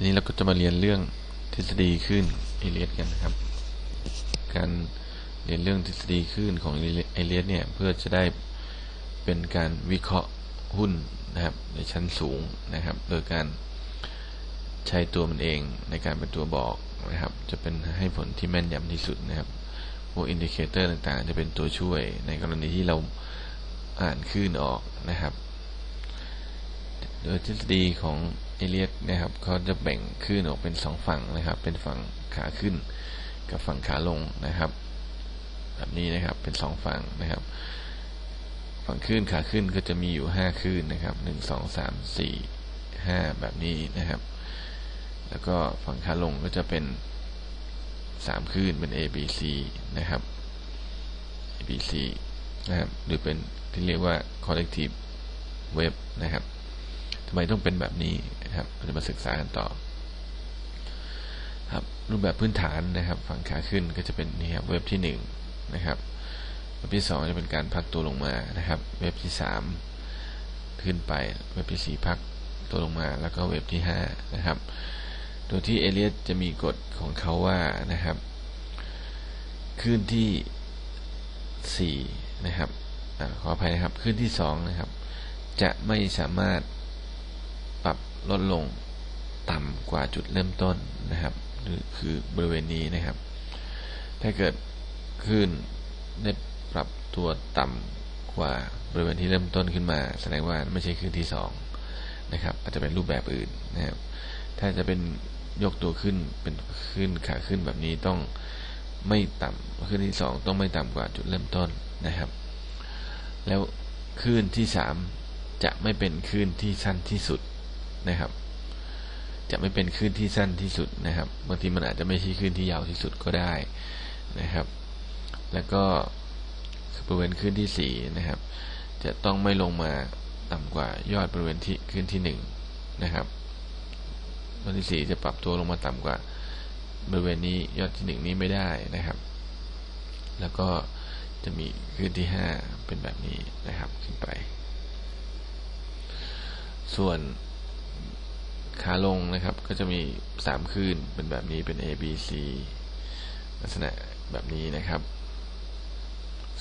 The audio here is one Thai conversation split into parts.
ทีนี้เราก็จะมาเรียนเรื่องทฤษฎีคลื่นเอเลียสกันนะครับ การเรียนเรื่องทฤษฎีคลื่นของเอเลียสเนี่ยเพื่อจะได้เป็นการวิเคราะห์หุ้นนะครับ ในชั้นสูงนะครับ โดยการใช้ตัวมันเองในการเป็นตัวบอกนะครับ จะเป็นให้ผลที่แม่นยำที่สุดนะครับพวกอินดิเคเตอร์ต่างๆ จะเป็นตัวช่วยในกรณีที่เราอ่านคลื่นออกนะครับ โดยทฤษฎีของเอเลียสนะครับเขาจะแบ่งคลื่นออกเป็นสองฝั่งนะครับ เป็นฝั่งขาขึ้น กับฝั่งขาลงนะครับ แบบนี้นะครับเป็นสองฝั่งนะครับ ฝั่งคลื่นขาขึ้นก็จะมีอยู่ห้าคลื่นนะครับหนึ่งสองสามสี่ห้าแบบนี้นะครับ แล้วก็ฝั่งขาลงก็จะเป็นสามคลื่นเป็น A B C นะครับ A B C นะครับหรือเป็นที่เรียกว่า collective wave นะครับ ทำไมต้องเป็นแบบนี้นะครับเราจะมาศึกษากันต่อ ครับ รูปแบบพื้นฐานนะครับ ฝั่งขาขึ้นก็จะเป็นนี่ครับเว็บที่1นะครับเว็บที่ 2 จะเป็นการพักตัวลงมานะครับ เว็บที่ 3 ขึ้นไปเว็บที่ 4 พักตัวลงมา แล้วก็เว็บที่ 5 นะครับ โดยที่เอเลียสจะมีกฎของเขาว่านะครับขึ้นที่ 4 นะครับอขออภัยนะครับขึ้นที่ 2 นะครับ จะไม่สามารถ ลดลงต่ำกว่าจุดเริ่มต้นนะครับหรือคือบริเวณนี้นะครับ ถ้าเกิดขึ้นได้ปรับตัวต่ำกว่าบริเวณที่เริ่มต้นขึ้นมา แสดงว่าไม่ใช่ขึ้นที่2นะครับ อาจจะเป็นรูปแบบอื่นนะครับ ถ้าจะเป็นยกตัวขึ้นเป็นขึ้นขาขึ้นแบบนี้ต้องไม่ต่ำขึ้นที่ 2 ต้องไม่ต่ำกว่าจุดเริ่มต้นนะครับ แล้วขึ้นที่ 3 จะไม่เป็นขึ้นที่สั้นที่สุด นะครับ จะไม่เป็นคลื่นที่สั้นที่สุดนะครับบางทีมันอาจจะไม่ใช่คลื่นที่ยาวที่สุดก็ได้นะครับ แล้วก็บริเวณคลื่นที่สี่นะครับ จะต้องไม่ลงมาต่ำกว่ายอดบริเวณที่คลื่นที่หนึ่งนะครับบริเวณที่สี่จะปรับตัวลงมาต่ำกว่าบริเวณนี้ยอดที่หนึ่งนี้ไม่ได้นะครับ แล้วก็จะมีคลื่นที่ห้าเป็นแบบนี้นะครับขึ้นไป ส่วน ขาลงนะครับ ก็จะมีสามคลื่นเป็นแบบนี้เป็น A B C ลักษณะแบบนี้นะครับ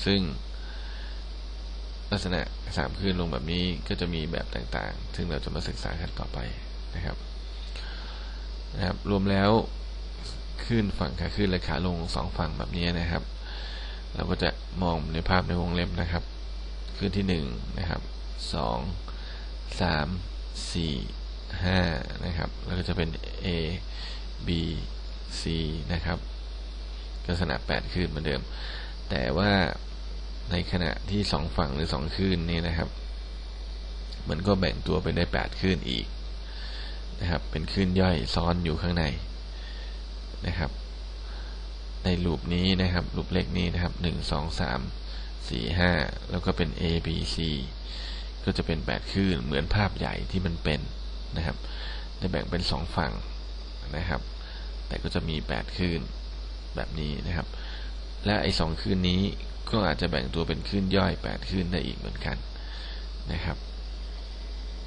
ซึ่งลักษณะสามคลื่นลงแบบนี้ก็จะมีแบบต่างๆ ซึ่งเราจะมาศึกษากันต่อไปนะครับนะครับ รวมแล้วคลื่นฝั่งขาขึ้นและขาลงสองฝั่งแบบนี้นะครับ เราก็จะมองในภาพในวงเล็บนะครับคลื่นที่หนึ่งนะครับสอง สามสี่ห้านะครับ แล้วก็จะเป็น A B C นะครับลักษณะแปดคลื่นเหมือนเดิม แต่ว่าในขณะที่สองฝั่งหรือสองคลื่นนี้นะครับ มันก็แบ่งตัวไปได้แปดคลื่นอีกนะครับ เป็นคลื่นย่อยซ้อนอยู่ข้างในนะครับ ในลูปนี้นะครับลูปเล็กนี้นะครับหนึ่งสองสามสี่ห้าแล้วก็เป็น A B C ก็จะเป็นแปดคลื่นเหมือนภาพใหญ่ที่มันเป็น นะครับ ได้แบ่งเป็นสองฝั่งนะครับ แต่ก็จะมีแปดคลื่นแบบนี้นะครับ และไอ้สองคลื่นนี้ก็อาจจะแบ่งตัวเป็นคลื่นย่อยแปดคลื่นได้อีกเหมือนกันนะครับ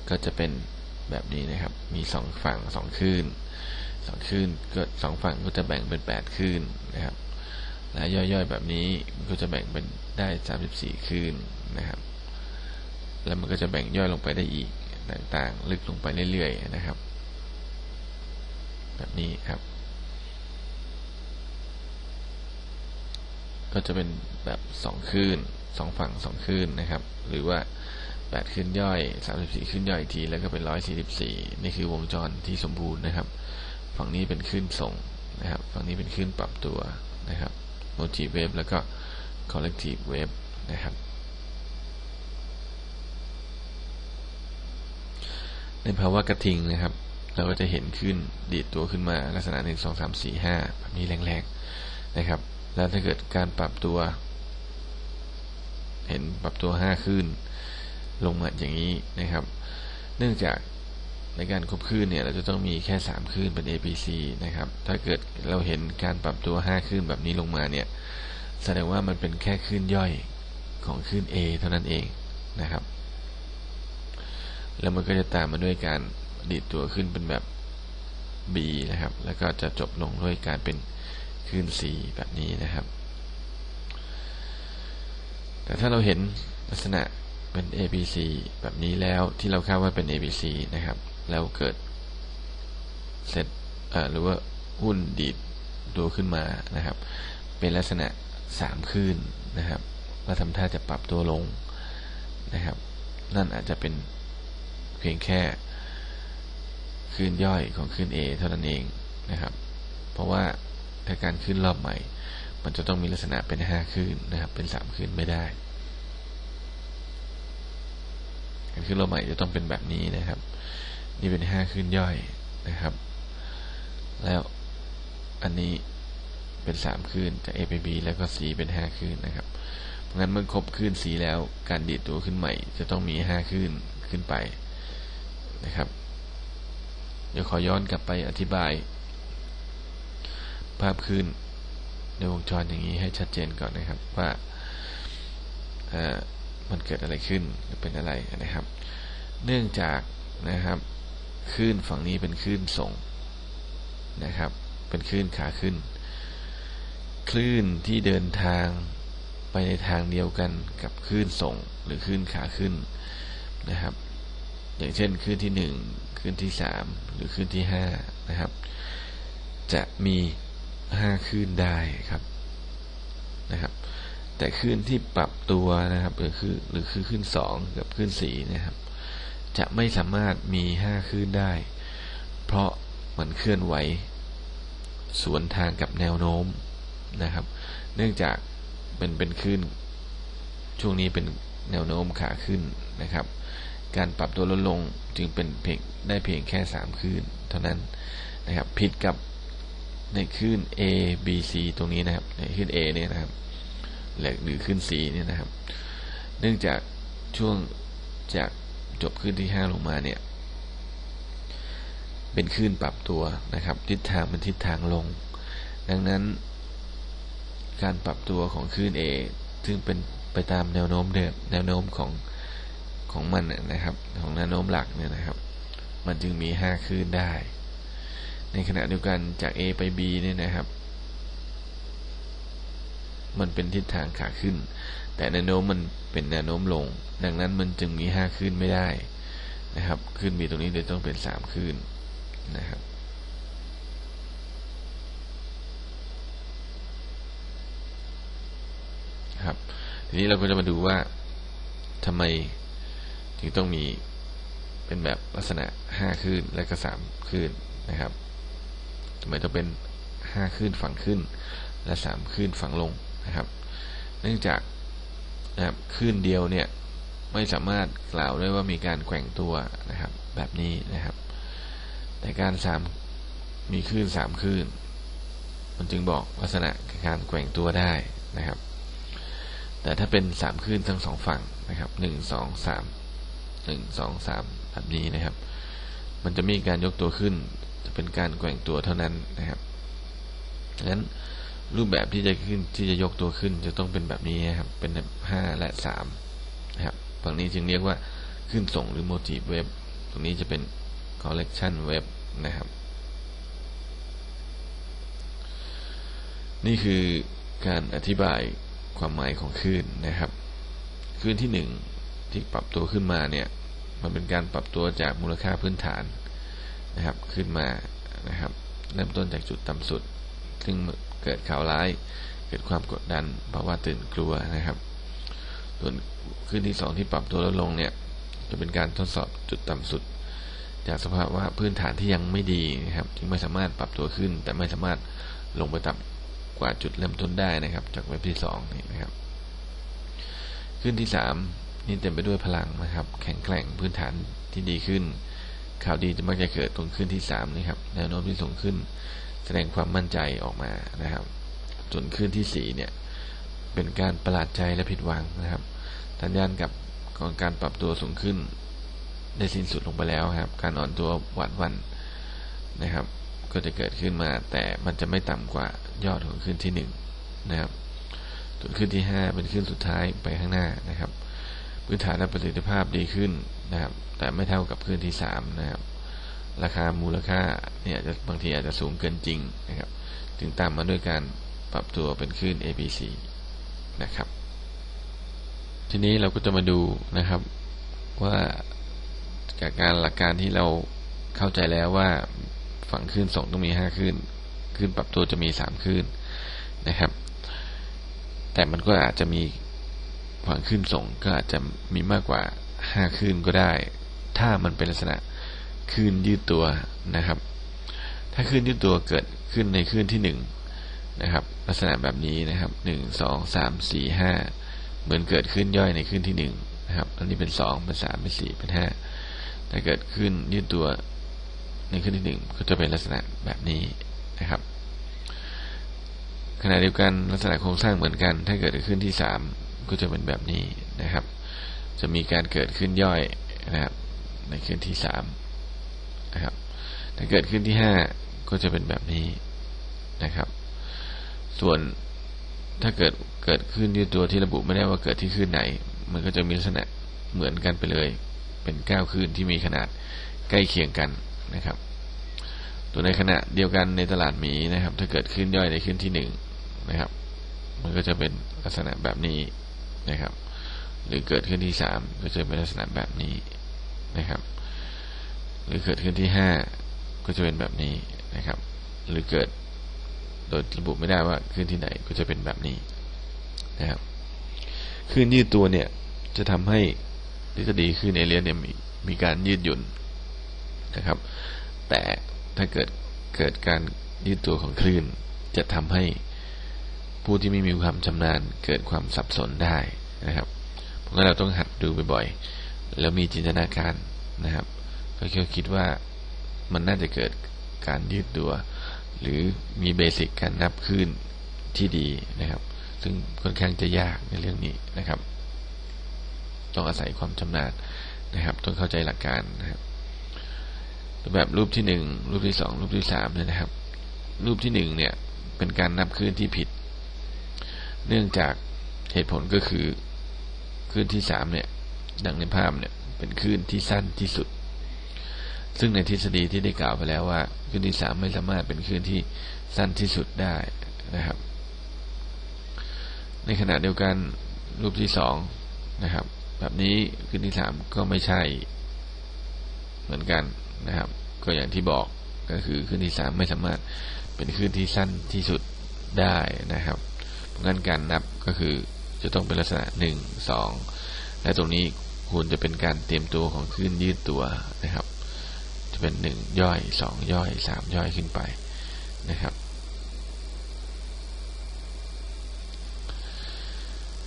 ก็จะเป็นแบบนี้นะครับ มีสองฝั่งสองคลื่นสองคลื่นก็สองฝั่งก็จะแบ่งเป็นแปดคลื่นนะครับ และย่อยๆแบบนี้ก็จะแบ่งเป็นได้สามสิบสี่คลื่นนะครับ แล้วมันก็จะแบ่งย่อยลงไปได้อีก ต่างๆ ลึกลงไปเรื่อยๆนะครับ แบบนี้ครับ ก็จะเป็นแบบสองคลื่นสองฝั่งสองคลื่นนะครับ หรือว่าแปดคลื่นย่อยสามสิบสี่คลื่นย่อยที แล้วก็เป็นร้อยสี่สิบสี่นี่คือวงจรที่สมบูรณ์นะครับ ฝั่งนี้เป็นคลื่นส่งนะครับ ฝั่งนี้เป็นคลื่นปรับตัวนะครับโมจิเวฟแล้วก็คอลเลกทีฟเวฟนะครับ ในภาวะกระทิงนะครับ เราก็จะเห็นขึ้นดีดตัวขึ้นมาลักษณะหนึ่งสองสามสี่ห้าแบบนี้แรงๆนะครับ แล้วถ้าเกิดการปรับตัว เห็นปรับตัวห้าขึ้น ลงมาอย่างนี้นะครับ เนื่องจากในการคบคลื่นเนี่ยเราจะต้องมีแค่สามคลื่นเป็น APC นะครับ ถ้าเกิดเราเห็นการปรับตัวห้าคลื่นแบบนี้ลงมาเนี่ย แสดงว่ามันเป็นแค่คลื่นย่อยของคลื่น A เท่านั้นเองนะครับ แล้วมันก็จะตามมาด้วยการดีดตัวขึ้นเป็นแบบ B นะครับ แล้วก็จะจบลงด้วยการเป็นคลื่น C แบบนี้นะครับ แต่ถ้าเราเห็นลักษณะเป็น ABC แบบนี้แล้วที่เราคาดว่าเป็น ABC นะครับ แล้วเกิดเซตหรือว่าหุ้นดีดตัวขึ้นมานะครับ เป็นลักษณะสามคลื่นนะครับแล้วทำท่าจะปรับตัวลงนะครับ นั่นอาจจะเป็น เพียงแค่คลื่นย่อยของคลื่น A เท่านั้นเองนะครับ เพราะว่าถ้าการขึ้นรอบใหม่ มันจะต้องมีลักษณะเป็นห้าคลื่นนะครับ เป็นสามคลื่นไม่ได้การขึ้นรอบใหม่จะต้องเป็นแบบนี้นะครับ นี่เป็นห้าคลื่นย่อยนะครับ แล้วอันนี้เป็นสามคลื่นจาก A ไป B แล้วก็ C เป็นห้าคลื่นนะครับ เพราะงั้นเมื่อครบคลื่น C แล้วการดีดตัวขึ้นใหม่ จะต้องมีห้าคลื่นขึ้นไป นะครับ เดี๋ยวขอย้อนกลับไปอธิบาย ภาพคลื่นในวงจรอย่างนี้ให้ชัดเจนก่อนนะครับว่ามันเกิดอะไรขึ้นหรือเป็นอะไรนะครับ เนื่องจากนะครับคลื่นฝั่งนี้เป็นคลื่นส่งนะครับ เป็นคลื่นขาขึ้น คลื่นที่เดินทางไปในทางเดียวกันกับคลื่นส่งหรือคลื่นขาขึ้นนะครับ อย่างเช่นคืนที่หนึ่งคืนที่สามหรือคืนที่ห้านะครับ จะมีห้าคืนได้ครับนะครับ แต่คืนที่ปรับตัวนะครับหรือคือหรือคือคืนสองกับคืนสี่นะครับ จะไม่สามารถมีห้าคืนได้ เพราะมันเคลื่อนไหวสวนทางกับแนวโน้มนะครับ เนื่องจากเป็นเป็นคืนช่วงนี้เป็นแนวโน้มขาขึ้นนะครับ การปรับตัวลดลงจึงเป็นเพียงได้เพียงแค่สามคลื่นเท่านั้นนะครับผิดกับในคลื่น A B C ตรงนี้นะครับในคลื่น A เนี่ยนะครับหรือคลื่น C เนี่ยนะครับ เนื่องจากช่วงจากจบคลื่นที่ห้าลงมาเนี่ยเป็นคลื่นปรับตัวนะครับ ทิศทางเป็นทิศทางลง ดังนั้น การปรับตัวของคลื่น A ซึ่งเป็นไปตามแนวโน้มเดิมแนวโน้มของ ของมันนะครับ ของแนวโน้มหลักเนี่ยนะครับ มันจึงมีห้าคลื่นได้ ในขณะเดียวกันจาก A ไป B เนี่ยนะครับ มันเป็นทิศทางขาขึ้น แต่แนวโน้มมันเป็นแนวโน้มลง ดังนั้นมันจึงมีห้าคลื่นไม่ได้นะครับคลื่นมีตรงนี้เลยต้องเป็นสามคลื่นนะครับครับ ทีนี้เราก็จะมาดูว่าทำไม ถึงต้องมีเป็นแบบลักษณะห้าคลื่นและก็สามคลื่นนะครับทำไมต้องเป็นห้าคลื่นฝั่งขึ้น และสามคลื่นฝั่งลงนะครับ เนื่องจากนะครับคลื่นเดียวเนี่ยไม่สามารถกล่าวได้ว่ามีการแกว่งตัวนะครับ แบบนี้นะครับ แต่การสามมีคลื่นสามคลื่น มันจึงบอกลักษณะการแกว่งตัวได้นะครับ แต่ถ้าเป็นสามคลื่นทั้งสองฝั่งนะครับหนึ่งสองสาม หนึ่งสองสามแบบนี้นะครับ มันจะมีการยกตัวขึ้น จะเป็นการแกว่งตัวเท่านั้นนะครับดังนั้นรูปแบบที่จะขึ้นที่จะยกตัวขึ้น จะต้องเป็นแบบนี้นะครับ เป็นแบบห้าและสามนะครับฝั่งนี้จึงเรียกว่าขึ้นส่งหรือโมจิเว็บตรงนี้จะเป็น collection web นะครับ นี่คือการอธิบายความหมายของคลื่นนะครับคลื่นที่หนึ่งที่ปรับตัวขึ้นมาเนี่ย มันเป็นการปรับตัวจากมูลค่าพื้นฐานนะครับ ขึ้นมานะครับ เริ่มต้นจากจุดต่ำสุด ซึ่งเกิดข่าวร้าย เกิดความกดดันเพราะว่าตื่นกลัวนะครับ ส่วนขึ้นที่สองที่ปรับตัวลดลงเนี่ย จะเป็นการทดสอบจุดต่ำสุด จากสภาพว่าพื้นฐานที่ยังไม่ดีนะครับ จึงไม่สามารถปรับตัวขึ้น แต่ไม่สามารถลงไปต่ำกว่าจุดเริ่มต้นได้นะครับ จากเว็บที่สองนี่นะครับ ขึ้นที่สาม นี่เต็มไปด้วยพลังนะครับ แข็งแกร่งพื้นฐานที่ดีขึ้น ข่าวดีจะมักจะเกิดตรงขึ้นที่สามนี่ครับแนวโน้มที่สูงขึ้น แสดงความมั่นใจออกมานะครับส่วนขึ้นที่สี่เนี่ยเป็นการประหลาดใจและผิดหวังนะครับสัญญาณกับของการปรับตัวสูงขึ้น ได้สิ้นสุดลงไปแล้วครับ การอ่อนตัวหวาดวันนะครับ ก็จะเกิดขึ้นมา แต่มันจะไม่ต่ำกว่ายอดของขึ้นที่หนึ่งนะครับส่วนขึ้นที่ห้าเป็นขึ้นสุดท้ายไปข้างหน้านะครับ พื้นฐานและประสิทธิภาพดีขึ้นนะครับ แต่ไม่เท่ากับขึ้นที่สามนะครับ ราคามูลค่าเนี่ยจะบางทีอาจจะสูงเกินจริงนะครับ จึงตามมาด้วยการปรับตัวเป็นคลื่น ABC นะครับ ทีนี้เราก็จะมาดูนะครับว่าจากการหลักการที่เราเข้าใจแล้วว่าฝั่งคลื่นส่งต้องมีห้าคลื่นคลื่นปรับตัวจะมีสามคลื่นนะครับ แต่มันก็อาจจะมี ฝั่งคลื่นส่งก็อาจจะมีมากกว่าห้าคลื่นก็ได้ ถ้ามันเป็นลักษณะคลื่นยืดตัวนะครับ ถ้าคลื่นยืดตัวเกิดขึ้นในคลื่นที่หนึ่งนะครับ ลักษณะแบบนี้นะครับหนึ่งสองสามสี่ห้าเหมือนเกิดขึ้นย่อยในคลื่นที่หนึ่งนะครับอันนี้เป็นสองเป็นสามเป็นสี่เป็นห้าถ้าเกิดขึ้นยืดตัวในคลื่นที่หนึ่งก็จะเป็นลักษณะแบบนี้นะครับขณะเดียวกันลักษณะโครงสร้างเหมือนกัน ถ้าเกิดขึ้นที่สาม ก็จะเป็นแบบนี้นะครับ จะมีการเกิดขึ้นย่อยนะครับในขึ้นที่สามนะครับถ้าเกิดขึ้นที่ห้าก็จะเป็นแบบนี้นะครับ ส่วนถ้าเกิดเกิดขึ้นยืดตัวที่ระบุไม่ได้ว่าเกิดที่ขึ้นไหน มันก็จะมีลักษณะเหมือนกันไปเลย เป็นเก้าขึ้นที่มีขนาดใกล้เคียงกันนะครับ ตัวในขณะเดียวกันในตลาดหมีนะครับ ถ้าเกิดขึ้นย่อยในขึ้นที่หนึ่งนะครับ มันก็จะเป็นลักษณะแบบนี้ นะครับ หรือเกิดขึ้นที่สามก็จะเป็นลักษณะแบบนี้นะครับ หรือเกิดขึ้นที่ห้าก็จะเป็นแบบนี้นะครับ หรือเกิดโดยระบุไม่ได้ว่าขึ้นที่ไหนก็จะเป็นแบบนี้นะครับขึ้นยืดตัวเนี่ยจะทำให้ทฤษฎีขึ้นเอเลียนเนี่ยมีมีการยืดหยุ่นนะครับ แต่ถ้าเกิดเกิดการยืดตัวของคลื่นจะทำให้ ผู้ที่ไม่มีความชำนาญเกิดความสับสนได้นะครับเพราะงั้นเราต้องหัดดูบ่อยๆ แล้วมีจินตนาการนะครับก็แค่คิดว่ามันน่าจะเกิดการยืดตัว หรือมีเบสิกการนับคลื่นที่ดีนะครับ ซึ่งค่อนข้างจะยากในเรื่องนี้นะครับ ต้องอาศัยความชำนาญนะครับ ต้องเข้าใจหลักการนะครับแบบรูปที่หนึ่งรูปที่สองรูปที่สามเนี่ยนะครับ รูปที่หนึ่งเนี่ยเป็นการนับคลื่นที่ผิด เนื่องจากเหตุผลก็คือคลื่นที่สามเนี่ยดังในภาพเนี่ยเป็นคลื่นที่สั้นที่สุด ซึ่งในทฤษฎีที่ได้กล่าวไปแล้วว่าคลื่นที่สามไม่สามารถเป็นคลื่นที่สั้นที่สุดได้นะครับ ในขณะเดียวกันรูปที่สองนะครับ แบบนี้คลื่นที่สามก็ไม่ใช่เหมือนกันนะครับ ก็อย่างที่บอกก็คือคลื่นที่สามไม่สามารถเป็นคลื่นที่สั้นที่สุดได้นะครับ งั้นการนับก็คือจะต้องเป็นลักษณะหนึ่งสองและตรงนี้ควรจะเป็นการเตรียมตัวของคลื่นยืดตัวนะครับ จะเป็นหนึ่งย่อยสองย่อยสามย่อยขึ้นไปนะครับ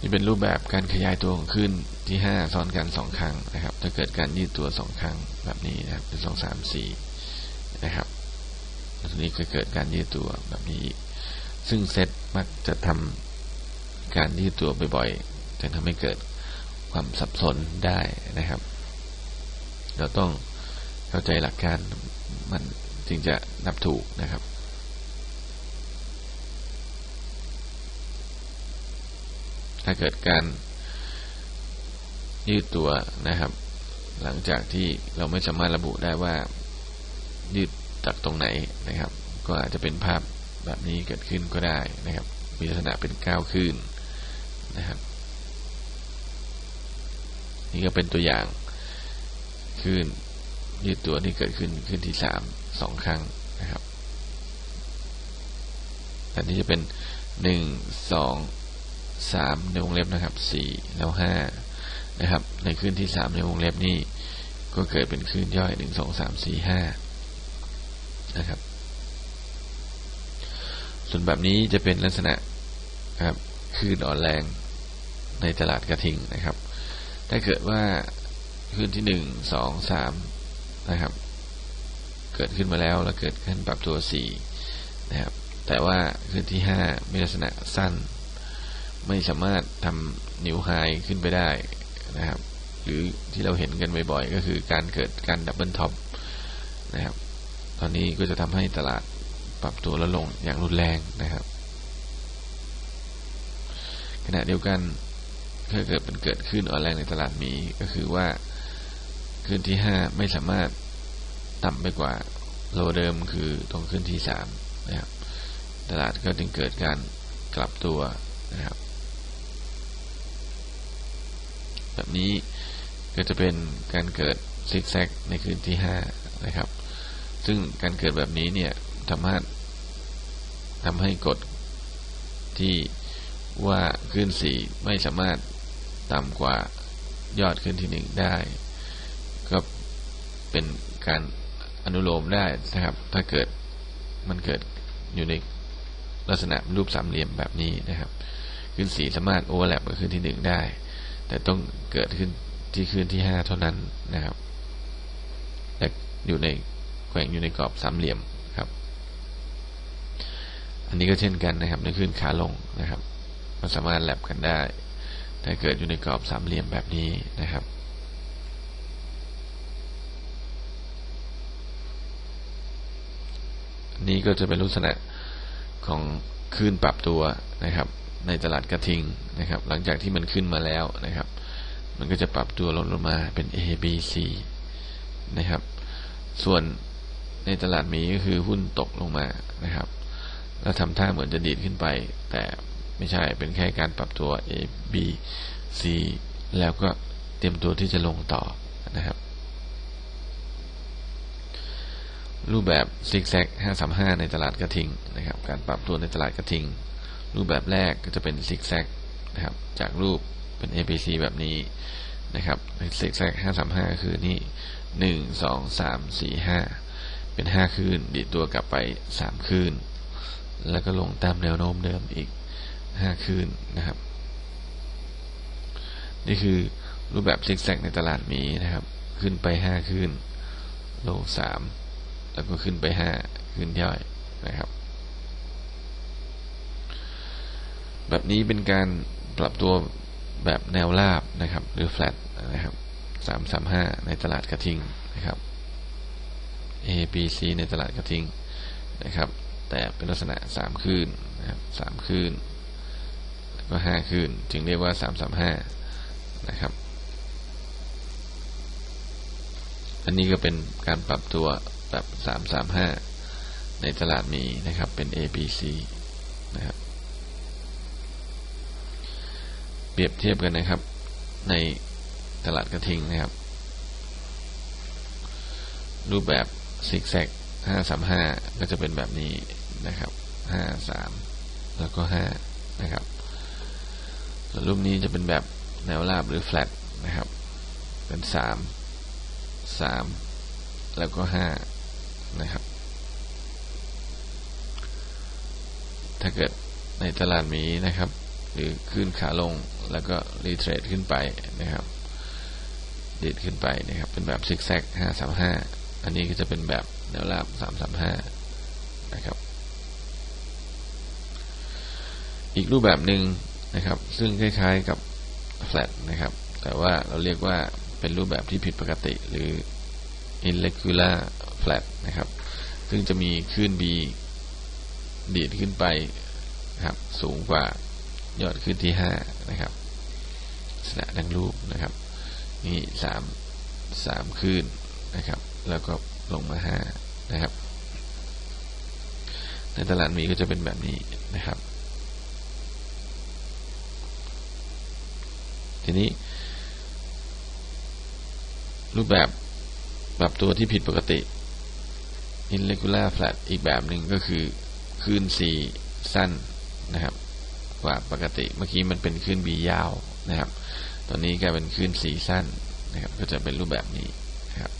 นี่เป็นรูปแบบการขยายตัวของคลื่นที่ห้าซ้อนกันสองครั้งนะครับ ถ้าเกิดการยืดตัวสองครั้งแบบนี้นะครับเป็นสองสามสี่นะครับทีนี้ก็เกิดการยืดตัวแบบนี้ ซึ่งเซตมักจะทำการยืดตัวบ่อยๆจะทำให้เกิดความสับสนได้นะครับ เราต้องเข้าใจหลักการมันจึงจะนับถูกนะครับถ้าเกิดการยืดตัวนะครับ หลังจากที่เราไม่สามารถระบุได้ว่ายืดจากตรงไหนนะครับ ก็อาจจะเป็นภาพ แบบนี้เกิดขึ้นก็ได้นะครับ มีลักษณะเป็นก้าวขึ้นนะครับ นี่ก็เป็นตัวอย่างขึ้นยืดตัวที่เกิดขึ้นขึ้นที่สามสองครั้งนะครับแต่นี้จะเป็นหนึ่งสองสามในวงเล็บนะครับสี่แล้วห้านะครับ ในขึ้นที่สามในวงเล็บนี้ก็เกิดเป็นขึ้นย่อยหนึ่งสองสามสี่ห้านะครับ ส่วนแบบนี้จะเป็นลักษณะครับคลื่นอ่อนแรงในตลาดกระทิงนะครับ ถ้าเกิดว่าคลื่นที่หนึ่งสองสามนะครับ เกิดขึ้นมาแล้วแล้วเกิดขึ้นปรับตัวสี่นะครับ แต่ว่าคลื่นที่ห้ามีลักษณะสั้น ไม่สามารถทำนิวไฮขึ้นไปได้นะครับ หรือที่เราเห็นกันบ่อยๆก็คือการเกิดการดับเบิลท็อปนะครับ ตอนนี้ก็จะทำให้ตลาด ปรับตัวลดลงอย่างรุนแรงนะครับ ขณะเดียวกันถ้าเกิดเป็นเกิดขึ้นอ่อนแรงในตลาดมีก็คือว่าขึ้นที่ห้าไม่สามารถต่ำไปกว่าโลเดิมคือตรงขึ้นที่สามนะครับตลาดก็จึงเกิดการกลับตัวนะครับแบบนี้ก็จะเป็นการเกิดซิกแซกในคืนที่ห้านะครับ ซึ่งการเกิดแบบนี้เนี่ยทำให้ ทำให้กฎที่ว่าขึ้นสี่ไม่สามารถต่ำกว่ายอดขึ้นที่หนึ่งได้ ก็เป็นการอนุโลมได้นะครับ ถ้าเกิดมันเกิดอยู่ในลักษณะรูปสามเหลี่ยมแบบนี้นะครับ ขึ้นสี่สามารถโอเวอร์แลปกับขึ้นที่หนึ่งได้ แต่ต้องเกิดขึ้นที่ขึ้นที่ห้าเท่านั้นนะครับและอยู่ในแขวงอยู่ในกรอบสามเหลี่ยม นนี้ก็เช่นกันนะครับในขึ้นขาลงนะครับมันสามารถแลบกันได้ ถ้าเกิดอยู่ในกรอบสามเหลี่ยมแบบนี้นะครับนี้ก็จะเป็นลักษณะของขึ้นปรับตัวนะครับ ในตลาดกระทิงนะครับ หลังจากที่มันขึ้นมาแล้วนะครับ มันก็จะปรับตัวลงลงมาเป็น A B C นะครับ ส่วนในตลาดมีก็คือหุ้นตกลงมานะครับ แล้วทำท่าเหมือนจะดีดขึ้นไป แต่ไม่ใช่เป็นแค่การปรับตัว A B C แล้วก็เตรียมตัวที่จะลงต่อนะครับ รูปแบบซิกแซก535 ในตลาดกระทิงนะครับ การปรับตัวในตลาดกระทิง รูปแบบแรกก็จะเป็นซิกแซกนะครับ จากรูปเป็น ABC แบบนี้นะครับซิกแซก535 คือนี่หนึ่งสองสามสี่ห้าเป็นห้าคืนดีดตัวกลับไปสามคืน แล้วก็ลงตามแนวโน้มเดิมอีกห้าคืนนะครับ นี่คือรูปแบบซิกแซกในตลาดมีนะครับ ขึ้นไปห้าคืน ลงสามแล้วก็ขึ้นไปห้าขึ้นย่อยนะครับ แบบนี้เป็นการปรับตัวแบบแนวราบนะครับ หรือแฟลตนะครับสามสามห้าในตลาดกระทิงนะครับ A B C ในตลาดกระทิงนะครับ แต่เป็นลักษณะสามคืนนะครับสามคืนแล้วก็ห้าคืน จึงเรียกว่าสามสามห้านะครับ อันนี้ก็เป็นการปรับตัวแบบสามสามห้าในตลาดมีนะครับเป็น A B C นะครับเปรียบเทียบกันนะครับ ในตลาดกระทิงนะครับ รูปแบบซิกแซกห้าสามห้าก็จะเป็นแบบนี้ นะครับห้าสามแล้วก็ห้านะครับส่วนรูปนี้จะเป็นแบบแนวราบหรือแฟลตนะครับ เป็นสามสามแล้วก็ห้านะครับ ถ้าเกิดในตลาดมีนะครับ หรือขึ้นขาลงแล้วก็รีเทรดขึ้นไปนะครับดีดขึ้นไปนะครับ เป็นแบบซิกแซกห้าสามห้าอันนี้ก็จะเป็นแบบแนวราบสามสามห้านะครับ อีกรูปแบบหนึ่งนะครับ ซึ่งคล้ายๆกับแฟลตนะครับ แต่ว่าเราเรียกว่าเป็นรูปแบบที่ผิดปกติหรือ irregular flat นะครับ ซึ่งจะมีคลื่น B ดีดขึ้นไปนครับสูงกว่ายอดขึ้นที่ห้านะครับลักษณะดังรูปนะครับ นี่สามสามคลื่นนะครับ แล้วก็ลงมาห้านะครับ ในตลาดมีก็จะเป็นแบบนี้นะครับ ทีนี้ รูปแบบปรับตัวที่ผิดปกติ irregular flat อีกแบบหนึ่งก็คือคลื่น C สั้นนะครับ กว่าปกติเมื่อกี้มันเป็นคลื่น B ยาวนะครับ ตอนนี้กลายเป็นคลื่น C สั้นนะครับ ก็จะเป็นรูปแบบนี้นะครับ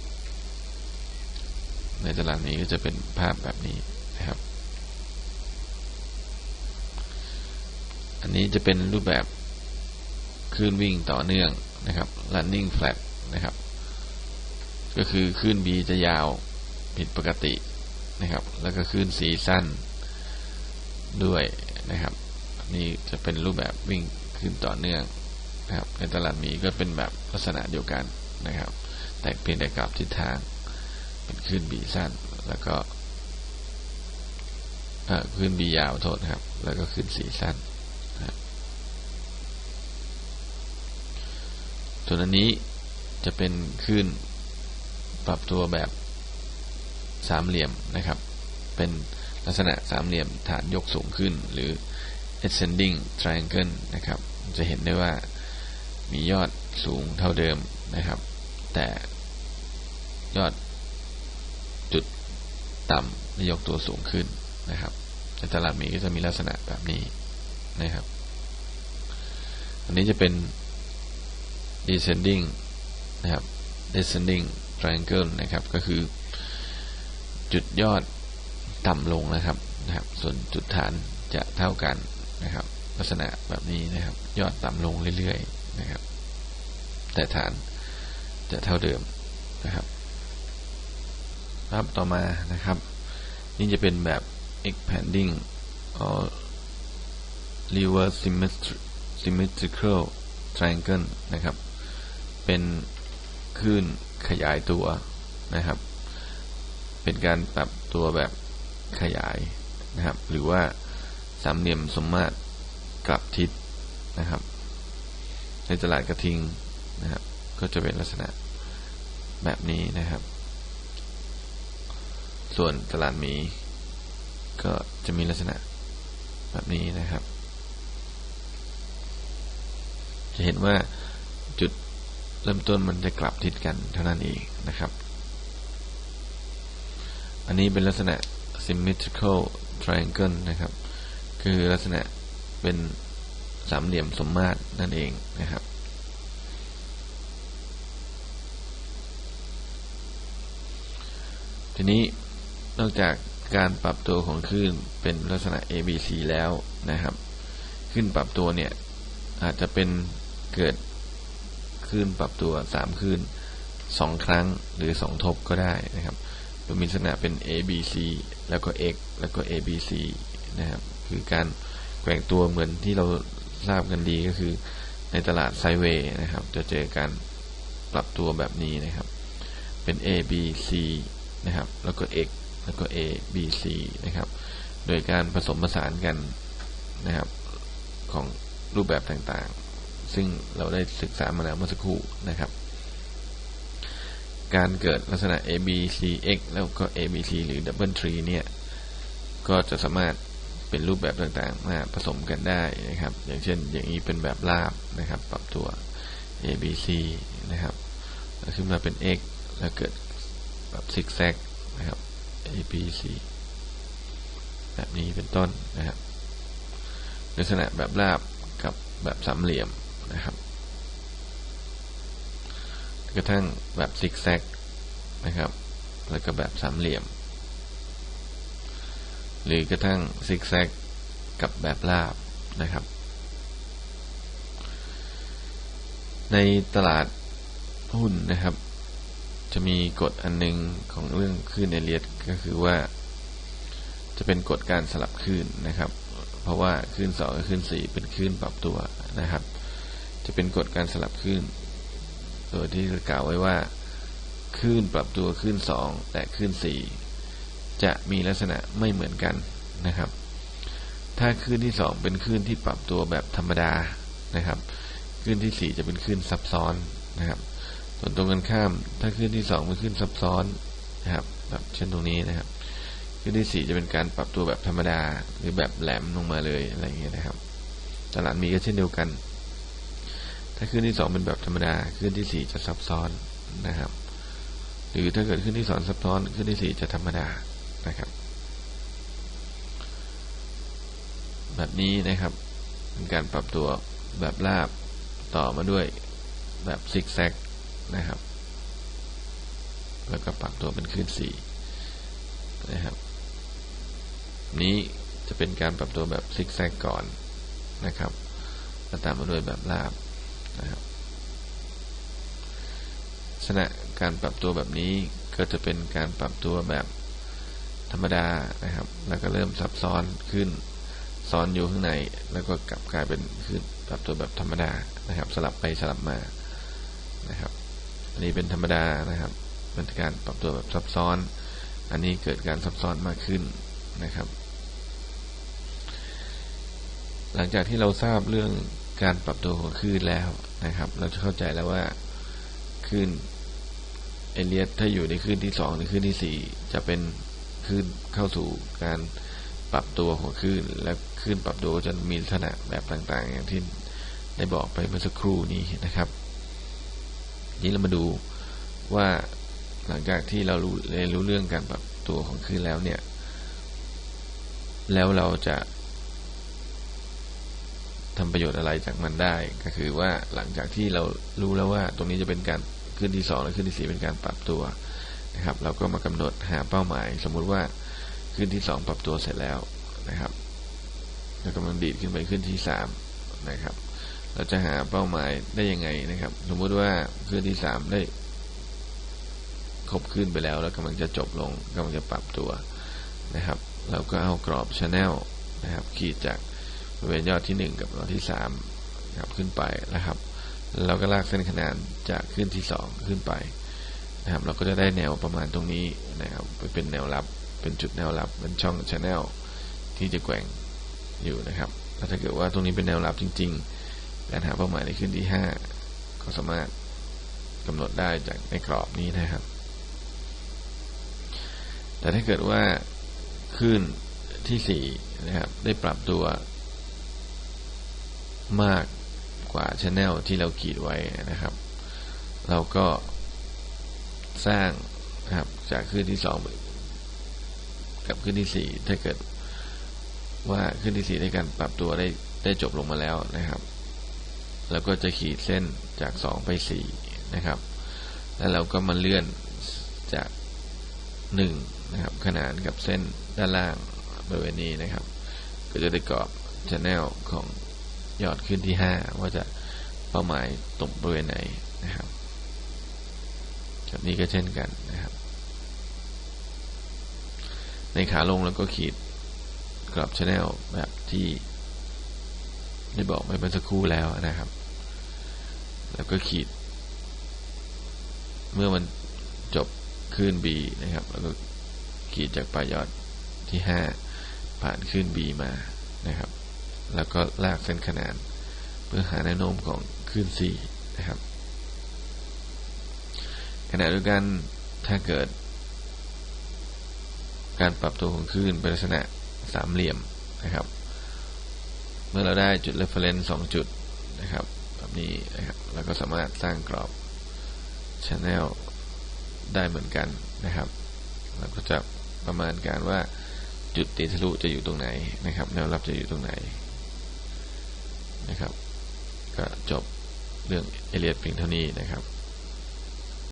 ในตารางนี้ก็จะเป็นภาพแบบนี้นะครับ อันนี้จะเป็นรูปแบบ คลื่นวิ่งต่อเนื่องนะครับ running flat นะครับ ก็คือคลื่น B จะยาวผิดปกตินะครับ แล้วก็คลื่น C สั้นด้วยนะครับ นี่จะเป็นรูปแบบวิ่งขึ้นต่อเนื่องนะครับ ในตลาดมีก็เป็นแบบลักษณะเดียวกันนะครับ แต่เพียงแต่กลับทิศทาง เป็นคลื่น B สั้น แล้วก็คลื่น B ยาวโทษครับ แล้วก็คลื่น C สั้น ส่วนอันนี้จะเป็นคลื่นปรับตัวแบบสามเหลี่ยมนะครับ เป็นลักษณะสามเหลี่ยมฐานยกสูงขึ้น หรือ ascending triangle นะครับ จะเห็นได้ว่ามียอดสูงเท่าเดิมนะครับ แต่ยอดจุดต่ำยกตัวสูงขึ้นนะครับ ในตลาดมีก็จะมีลักษณะแบบนี้นะครับ อันนี้จะเป็น descending นะครับ descending triangle นะครับ ก็คือจุดยอดต่ำลงนะครับนะครับ ส่วนจุดฐานจะเท่ากันนะครับ ลักษณะแบบนี้นะครับ ยอดต่ำลงเรื่อยๆนะครับ แต่ฐานจะเท่าเดิมนะครับภาพต่อมานะครับ นี่จะเป็นแบบ expanding or reverse symmetrical triangle นะครับ เป็นคลื่นขยายตัวนะครับ เป็นการปรับตัวแบบขยายนะครับ หรือว่าสามเหลี่ยมสมมาตรกลับทิศนะครับ ในตลาดกระทิงนะครับ ก็จะเป็นลักษณะแบบนี้นะครับ ส่วนตลาดหมี ก็จะมีลักษณะแบบนี้นะครับ จะเห็นว่าจุด เริ่มต้นมันจะกลับทิศกันเท่านั้นเองนะครับ อันนี้เป็นลักษณะ symmetrical triangle นะครับ คือลักษณะเป็นสามเหลี่ยมสมมาตรนั่นเองนะครับ ทีนี้นอกจากการปรับตัวของคลื่นเป็นลักษณะ ABC แล้วนะครับคลื่นปรับตัวเนี่ยอาจจะเป็นเกิด คลื่นปรับตัวสามคลื่นสองครั้งหรือสองทบก็ได้นะครับโดยมีลักษณะเป็น ABC แล้วก็ X แล้วก็ ABC นะครับคือการแกว่งตัวเหมือนที่เราทราบกันดีก็คือในตลาดไซเวย์นะครับ จะเจอการปรับตัวแบบนี้นะครับ เป็น A B C นะครับ แล้วก็ X แล้วก็ A B C นะครับ โดยการผสมผสานกันนะครับของรูปแบบต่างๆ ซึ่งเราได้ศึกษามาแล้วเมื่อสักครู่นะครับ การเกิดลักษณะ A B C X แล้วก็ A B C หรือ Double Tree เนี่ย ก็จะสามารถเป็นรูปแบบต่างๆมาผสมกันได้นะครับ อย่างเช่น อย่างนี้เป็นแบบราบนะครับ ปรับตัว A B C นะครับแล้วขึ้นมาเป็น X แล้วเกิดแบบซิกแซกนะครับ A B C แบบนี้เป็นต้นนะครับ ลักษณะแบบราบกับแบบสามเหลี่ยม นะครับกระทั่งแบบซิกแซกนะครับ แล้วก็แบบสามเหลี่ยม หรือกระทั่งซิกแซกกับแบบราบนะครับ ในตลาดหุ้นนะครับ จะมีกฎอันนึงของเรื่องคลื่นเอเลียดก็คือว่า จะเป็นกฎการสลับคลื่นนะครับ เพราะว่าคลื่นสองกับคลื่นสี่เป็นคลื่นปรับตัวนะครับ จะเป็นกฎการสลับคลื่น โดยที่กล่าวไว้ว่าคลื่นปรับตัวคลื่นสองแต่คลื่นสี่จะมีลักษณะไม่เหมือนกันนะครับ ถ้าคลื่นที่สองเป็นคลื่นที่ปรับตัวแบบธรรมดานะครับคลื่นที่สี่จะเป็นคลื่นซับซ้อนนะครับ ส่วนตรงกันข้าม ถ้าคลื่นที่สองเป็นคลื่นซับซ้อนนะครับแบบเช่นตรงนี้นะครับคลื่นที่สี่จะเป็นการปรับตัวแบบธรรมดา หรือแบบแหลมลงมาเลยอะไรอย่างเงี้ยนะครับ ตลาดมีก็เช่นเดียวกัน ถ้าคลื่นที่สองเป็นแบบธรรมดาคลื่นที่สี่จะซับซ้อนนะครับ หรือถ้าเกิดคลื่นที่สองซับซ้อนคลื่นที่สี่จะธรรมดานะครับ แบบนี้นะครับเป็นการปรับตัวแบบราบต่อมาด้วยแบบซิกแซกนะครับ แล้วก็ปรับตัวเป็นคลื่นสี่นะครับ นี้จะเป็นการปรับตัวแบบซิกแซกก่อนนะครับ แล้วตามมาด้วยแบบราบ นะครับลักษณะการปรับตัวแบบนี้ก็จะเป็นการปรับตัวแบบธรรมดานะครับ แล้วก็เริ่มซับซ้อนขึ้น ซ้อนอยู่ข้างใน แล้วก็กลับกลายเป็นขึ้นปรับตัวแบบธรรมดานะครับ สลับไปสลับมานะครับ อันนี้เป็นธรรมดานะครับเป็นการปรับตัวแบบซับซ้อน อันนี้เกิดการซับซ้อนมากขึ้นนะครับ หลังจากที่เราทราบเรื่อง การปรับตัวของคลื่นแล้วนะครับ เราจะเข้าใจแล้วว่าคลื่นเอเลียสถ้าอยู่ในคลื่นที่สองในคลื่นที่สี่จะเป็นคลื่นเข้าสู่การปรับตัวของคลื่น และคลื่นปรับตัวจะมีลักษณะแบบต่างๆ อย่างที่ได้บอกไปเมื่อสักครู่นี้นะครับ นี้เรามาดูว่าหลังจากที่เรารู้เรียนรู้เรื่องการปรับตัวของคลื่นแล้วเนี่ย แล้วเราจะ ทำประโยชน์อะไรจากมันได้ ก็คือว่าหลังจากที่เรารู้แล้วว่า ตรงนี้จะเป็นการขึ้นที่สองและขึ้นที่สี่เป็นการปรับตัวนะครับ เราก็มากำหนดหาเป้าหมาย สมมุติว่าขึ้นที่สองปรับตัวเสร็จแล้วนะครับเรากำลังดีดขึ้นไปขึ้นที่สามนะครับ เราจะหาเป้าหมายได้ยังไงนะครับ สมมุติว่าขึ้นที่สามได้ครบขึ้นไปแล้วแล้วกำลังจะจบลงกำลังจะปรับตัวนะครับ เราก็เอากรอบชาแนลนะครับ ขีดจาก บริเวณยอดที่หนึ่งกับยอดที่สามครับขึ้นไปนะครับเราก็ลากเส้นขนานจากขึ้นที่สองขึ้นไปนะครับ เราก็จะได้แนวประมาณตรงนี้นะครับ เป็นแนวรับเป็นจุดแนวรับเป็นช่องชแนลที่จะแกว่งอยู่นะครับถ้าเกิดว่าตรงนี้เป็นแนวรับจริงๆการหาเป้าหมายในขึ้นที่ห้าก็สามารถกำหนดได้จากในกรอบนี้นะครับ แต่ถ้าเกิดว่าขึ้นที่สี่นะครับ ได้ปรับตัว มากกว่าชแนลที่เราขีดไว้นะครับ เราก็สร้างนะครับจากขึ้นที่สองกับขึ้นที่สี่ถ้าเกิดว่าขึ้นที่สี่ได้การปรับตัวได้ได้จบลงมาแล้วนะครับ แล้วก็จะขีดเส้นจากสองไปสี่นะครับ แล้วเราก็มาเลื่อนจากหนึ่งนะครับ ขนานกับเส้นด้านล่างบริเวณนี้นะครับ ก็จะได้กรอบชแนลของ ยอดขึ้นที่ห้าว่าจะเป้าหมายตรงบริเวณไหนนะครับแบบนี้ก็เช่นกันนะครับ ในขาลงแล้วก็ขีดกรอบชแนลแบบที่ได้บอกไปเมื่อสักครู่แล้วนะครับ แล้วก็ขีด เมื่อมันจบขึ้น B นะครับ แล้วก็ขีดจากปลายยอดที่ห้าผ่านขึ้น B มานะครับ แล้วก็ลากเส้นขนาน เพื่อหาแนวโน้มของคลื่น C นะครับ ขณะเดียวกันถ้าเกิด การปรับตัวของคลื่นเป็นลักษณะสามเหลี่ยมนะครับ เมื่อเราได้จุด reference สองจุดนะครับแบบนี้นะครับเราก็สามารถสร้างกรอบ channel ได้เหมือนกันนะครับเราก็จะประมาณการว่าจุดตีทะลุจะอยู่ตรงไหนนะครับ แนวรับจะอยู่ตรงไหน นะครับ ก็จบเรื่องเอเลียดเพียงเท่านี้นะครับ